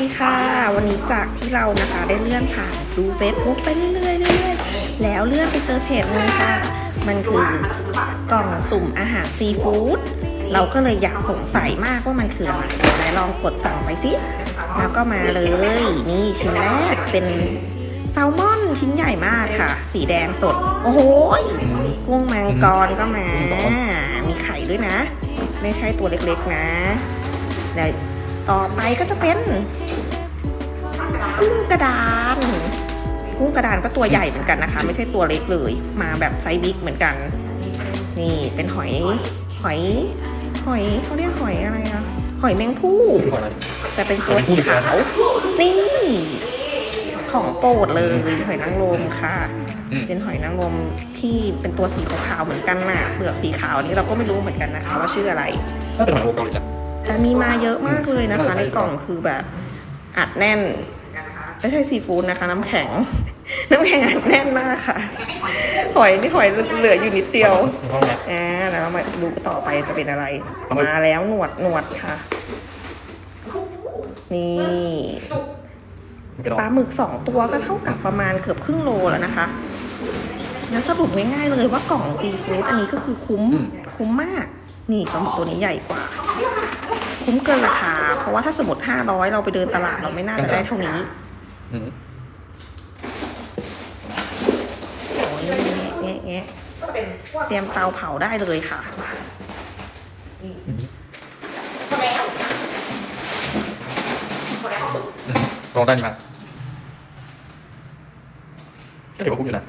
ดีค่ะ วันนี้จากที่เรานะคะได้เลื่อนผ่านดู Facebook ไปเรื่อยๆเรื่อยๆแล้วเลื่อนไปเจอเพจนึงค่ะ มันคือกล่องสุ่มอาหารซีฟู้ดเราก็เลยอยากสงสัยมากว่ามันคืออะไรไหนลองกดสั่งไปสิแล้วก็มาเลย นี่ชิ้นแรกเป็นแซลมอนชิ้นใหญ่มากค่ะ สีแดงสด โอ้โหกุ้งมังกรก็มา มีไข่ด้วยนะ ไม่ใช่ตัวเล็กๆนะแล้ว ต่อไปก็จะเป็นกุ้งกระดาน กุ้งกระดานก็ตัวใหญ่เหมือนกันนะคะ ไม่ใช่ตัวเล็กเลย มาแบบไซส์บิ๊กเหมือนกัน นี่เป็นหอยหอย หอยเขาเรียกหอยอะไรอะหอยแมงผู้ก่แต่เป็นตัวสีขาวนี่ของโปรดเลยหอยนางรมค่ะ เป็นหอยนางรมที่เป็นตัวสีขาวเหมือนกันน่ะเปลือกสีขาวนี่เราก็ไม่รู้เหมือนกันนะคะ ว่าชื่ออะไร ถ้าเป็นหอยโอเกาหลีจ้ะ แต่มีมาเยอะมากเลยนะคะ ในกล่องคือแบบอัดแน่น ไม่ใช่ซีฟู้ดนะคะ น้ำแข็ง น้ำแข็งอัดแน่นมากค่ะ หอยนี่หอยเหลืออยู่นิดเดียวห้องนะอ่าแล้วมาดูต่อไปจะเป็นอะไรปลาหมึกมาแล้วหนวดหนวดค่ะ นี่กระดอปลางหมึกสองตัวก็เท่ากับประมาณเกือบครึ่งโลแล้วนะคะงั้นสรุปง่ายๆเลยว่ากล่องซีฟู้ดอันนี้ก็คือคุ้มคุ้มมาก นี่ปลาหมึกตัวนี้ใหญ่กว่า คุ้มเกินราคา เพราะว่าถ้าสมมติห้าร้อยเราไปเดินตลาดเราไม่น่าจะได้เท่านี้อืมโอ้ยแงะแงะเตรียมเตาเผาได้เลยค่ะลองได้นี่มาก็เดี๋ยวก็คุ้มอยู่นะ